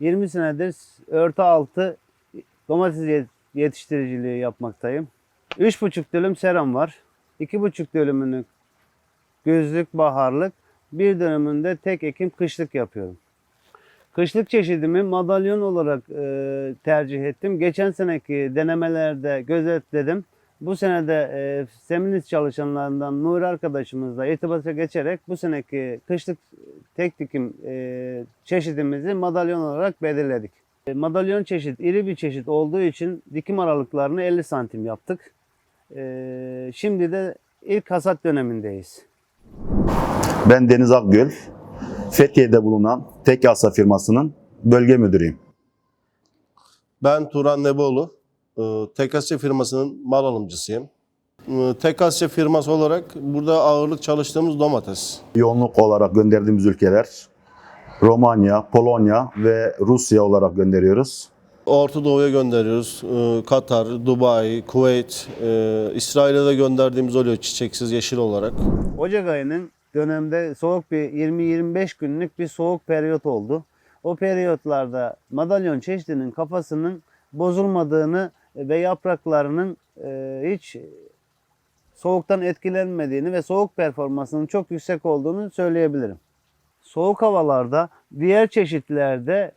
20 senedir örtü altı domates yet- yetiştiriciliği yapmaktayım. 3,5 dönüm seram var. 2,5 dönümünü gözlük baharlık, bir dönümünde tek ekim kışlık yapıyorum. Kışlık çeşidimi madalyon olarak e, tercih ettim. Geçen seneki denemelerde gözetledim. Bu sene de e, Seminiz çalışanlarından Nuri arkadaşımızla irtibata geçerek bu seneki kışlık tek dikim e, çeşidimizi madalyon olarak belirledik. E, madalyon çeşit iri bir çeşit olduğu için dikim aralıklarını 50 santim yaptık. E, şimdi de ilk hasat dönemindeyiz. Ben Deniz Akgöl, Fethiye'de bulunan Tek Yasa firmasının bölge müdürüyüm. Ben Turan Neboğlu. Ee, Tekasya firmasının mal alımcısıyım. Ee, Tekasya firması olarak burada ağırlık çalıştığımız domates. Yoğunluk olarak gönderdiğimiz ülkeler Romanya, Polonya ve Rusya olarak gönderiyoruz. Orta Doğu'ya gönderiyoruz. Ee, Katar, Dubai, Kuveyt, e, İsrail'e de gönderdiğimiz oluyor çiçeksiz yeşil olarak. Ocak ayının dönemde soğuk bir 20-25 günlük bir soğuk periyot oldu. O periyotlarda madalyon çeşidinin kafasının bozulmadığını ve yapraklarının e, hiç soğuktan etkilenmediğini ve soğuk performansının çok yüksek olduğunu söyleyebilirim. Soğuk havalarda diğer çeşitlerde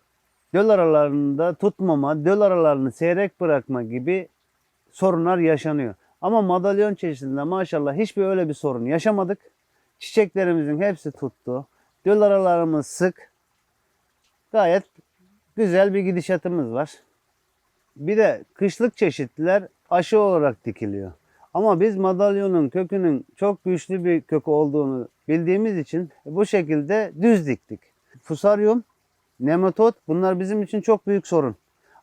döl aralarında tutmama, döl aralarını seyrek bırakma gibi sorunlar yaşanıyor. Ama madalyon çeşidinde maşallah hiçbir öyle bir sorun yaşamadık. Çiçeklerimizin hepsi tuttu. Döl aralarımız sık. Gayet güzel bir gidişatımız var. Bir de kışlık çeşitler aşı olarak dikiliyor. Ama biz madalyonun kökünün çok güçlü bir kök olduğunu bildiğimiz için bu şekilde düz diktik. Fusaryum, nematod bunlar bizim için çok büyük sorun.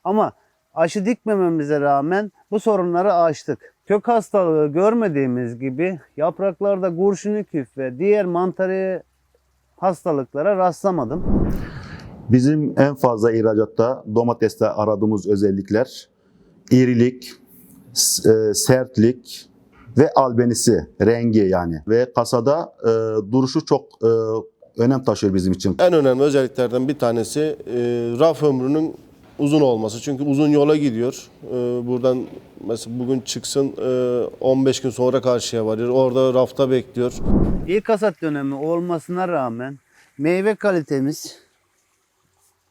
Ama aşı dikmememize rağmen bu sorunları aştık. Kök hastalığı görmediğimiz gibi yapraklarda kurşunüküf ve diğer mantarı hastalıklara rastlamadım. Bizim en fazla ihracatta domateste aradığımız özellikler irilik, e, sertlik ve albenisi, rengi yani. Ve kasada e, duruşu çok e, önem taşıyor bizim için. En önemli özelliklerden bir tanesi e, raf ömrünün uzun olması. Çünkü uzun yola gidiyor. E, buradan mesela bugün çıksın e, 15 gün sonra karşıya varıyor. Orada rafta bekliyor. İlk hasat dönemi olmasına rağmen meyve kalitemiz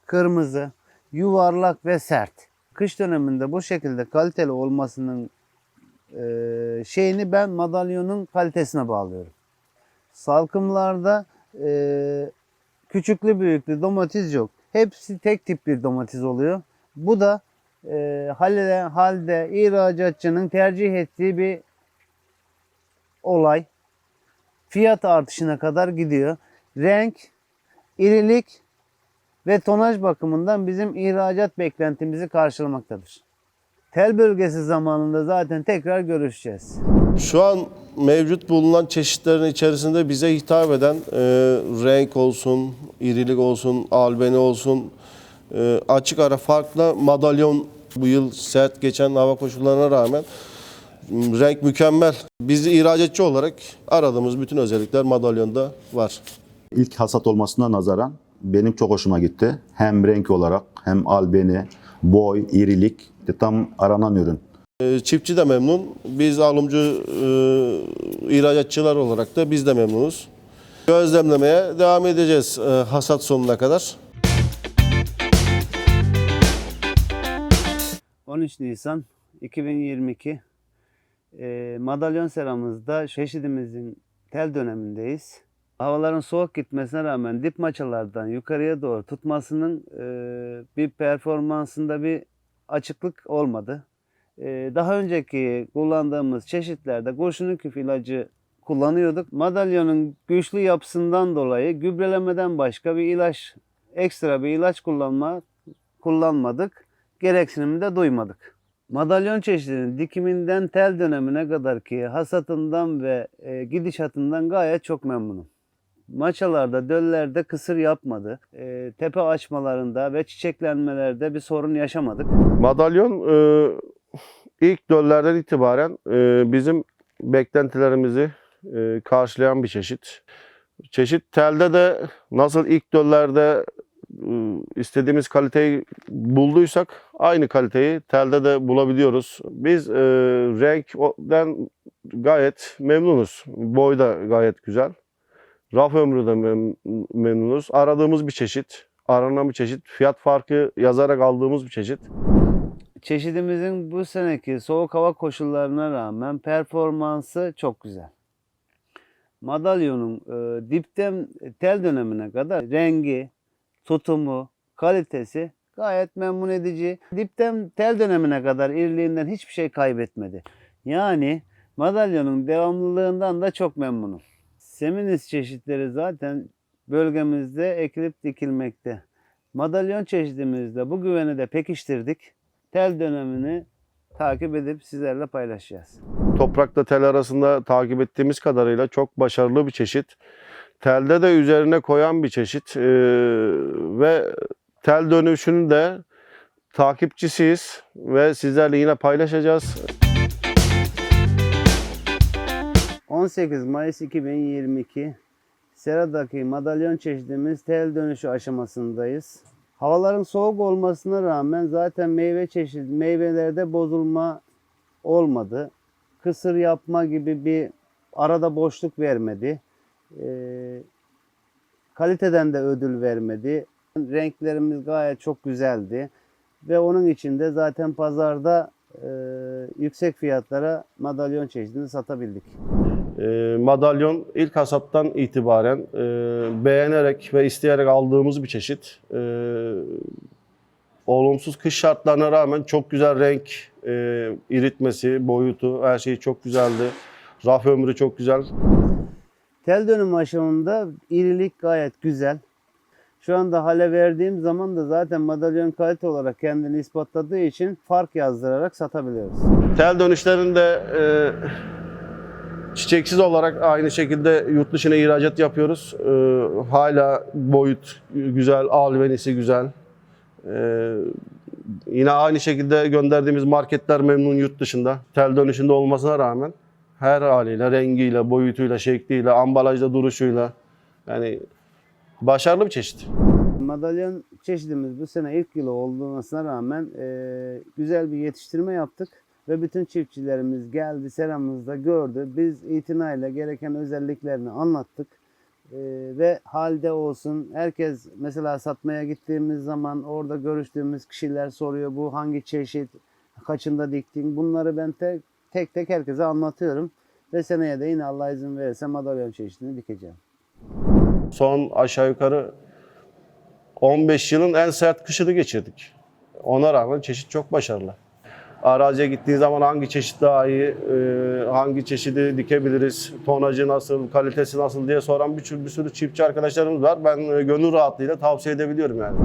kırmızı, yuvarlak ve sert. Kış döneminde bu şekilde kaliteli olmasının e, şeyini ben madalyonun kalitesine bağlıyorum. Salkımlarda e, küçüklü büyüklü domates yok. Hepsi tek tip bir domates oluyor. Bu da e, halde, halde ihracatçının tercih ettiği bir olay fiyat artışına kadar gidiyor. Renk, irilik ve tonaj bakımından bizim ihracat beklentimizi karşılamaktadır. Tel bölgesi zamanında zaten tekrar görüşeceğiz. Şu an mevcut bulunan çeşitlerin içerisinde bize hitap eden e, renk olsun, irilik olsun, albeni olsun, e, açık ara farklı madalyon bu yıl sert geçen hava koşullarına rağmen renk mükemmel. Biz ihracatçı olarak aradığımız bütün özellikler madalyonda var. İlk hasat olmasına nazaran benim çok hoşuma gitti. Hem renk olarak hem albeni, boy, irilik de tam aranan ürün. E, Çiftçi de memnun. Biz alımcı e, ihracatçılar olarak da biz de memnunuz. Gözlemlemeye devam edeceğiz e, hasat sonuna kadar. 13 Nisan 2022 e, madalyon seramızda çeşidimizin tel dönemindeyiz. Havaların soğuk gitmesine rağmen dip maçalardan yukarıya doğru tutmasının e, bir performansında bir açıklık olmadı. E, daha önceki kullandığımız çeşitlerde kurşun küf ilacı kullanıyorduk. Madalyonun güçlü yapısından dolayı gübrelemeden başka bir ilaç, ekstra bir ilaç kullanma kullanmadık gereksinimi de duymadık. Madalyon çeşidinin dikiminden tel dönemine kadar ki hasatından ve e, gidişatından gayet çok memnunum. Maçalarda, döllerde kısır yapmadı. E, tepe açmalarında ve çiçeklenmelerde bir sorun yaşamadık. Madalyon e, ilk döllerden itibaren e, bizim beklentilerimizi e, karşılayan bir çeşit. Çeşit telde de nasıl ilk döllerde ıı, istediğimiz kaliteyi bulduysak aynı kaliteyi telde de bulabiliyoruz. Biz e, renkten gayet memnunuz. Boy da gayet güzel. Raf ömrü de mem- memnunuz. Aradığımız bir çeşit, aranan bir çeşit, fiyat farkı yazarak aldığımız bir çeşit. Çeşidimizin bu seneki soğuk hava koşullarına rağmen performansı çok güzel. Madalyonun e, dipten tel dönemine kadar rengi, tutumu, kalitesi gayet memnun edici. Dipten tel dönemine kadar iriliğinden hiçbir şey kaybetmedi. Yani madalyonun devamlılığından da çok memnunum. Seminis çeşitleri zaten bölgemizde ekilip dikilmekte. Madalyon çeşidimizde bu güveni de pekiştirdik. Tel dönemini takip edip sizlerle paylaşacağız. Toprakla tel arasında takip ettiğimiz kadarıyla çok başarılı bir çeşit. Telde de üzerine koyan bir çeşit Ee, ve tel dönüşünü de takipçisiyiz ve sizlerle yine paylaşacağız. 18 Mayıs 2022 Sera'daki madalyon çeşidimiz tel dönüşü aşamasındayız. Havaların soğuk olmasına rağmen zaten meyve çeşidi meyvelerde bozulma olmadı. Kısır yapma gibi bir arada boşluk vermedi. Ee, kaliteden de ödül vermedi. Renklerimiz gayet çok güzeldi. Ve onun için de zaten pazarda e, yüksek fiyatlara madalyon çeşidini satabildik. Ee, madalyon ilk hasattan itibaren e, beğenerek ve isteyerek aldığımız bir çeşit. Ee, olumsuz kış şartlarına rağmen çok güzel renk, e, iritmesi, boyutu, her şeyi çok güzeldi. Raf ömrü çok güzel. Tel dönüm aşımında irilik gayet güzel. Şu anda hale verdiğim zaman da zaten madalyon kalite olarak kendini ispatladığı için fark yazdırarak satabiliyoruz. Tel dönüşlerinde e, çiçeksiz olarak aynı şekilde yurt dışına ihracat yapıyoruz. E, hala boyut güzel, albenisi güzel. E, yine aynı şekilde gönderdiğimiz marketler memnun yurt dışında. Tel dönüşünde olmasına rağmen her haliyle, rengiyle, boyutuyla, şekliyle, ambalajda duruşuyla yani başarılı bir çeşit. Madalyon çeşidimiz bu sene ilk yılı olmasına rağmen e, güzel bir yetiştirme yaptık. Ve bütün çiftçilerimiz geldi, seramızda gördü. Biz itinayla gereken özelliklerini anlattık. E, ve halde olsun herkes mesela satmaya gittiğimiz zaman orada görüştüğümüz kişiler soruyor bu hangi çeşit, kaçında diktin. Bunları ben tek tek, tek herkese anlatıyorum. Ve seneye de yine Allah izin verirse madalyon çeşidini dikeceğim. Son aşağı yukarı 15 yılın en sert kışını geçirdik. Ona rağmen çeşit çok başarılı. Araziye gittiğin zaman hangi çeşit daha iyi, e, hangi çeşidi dikebiliriz, tonajı nasıl, kalitesi nasıl diye soran bir, bir sürü çiftçi arkadaşlarımız var. Ben e, gönül rahatlığıyla tavsiye edebiliyorum yani.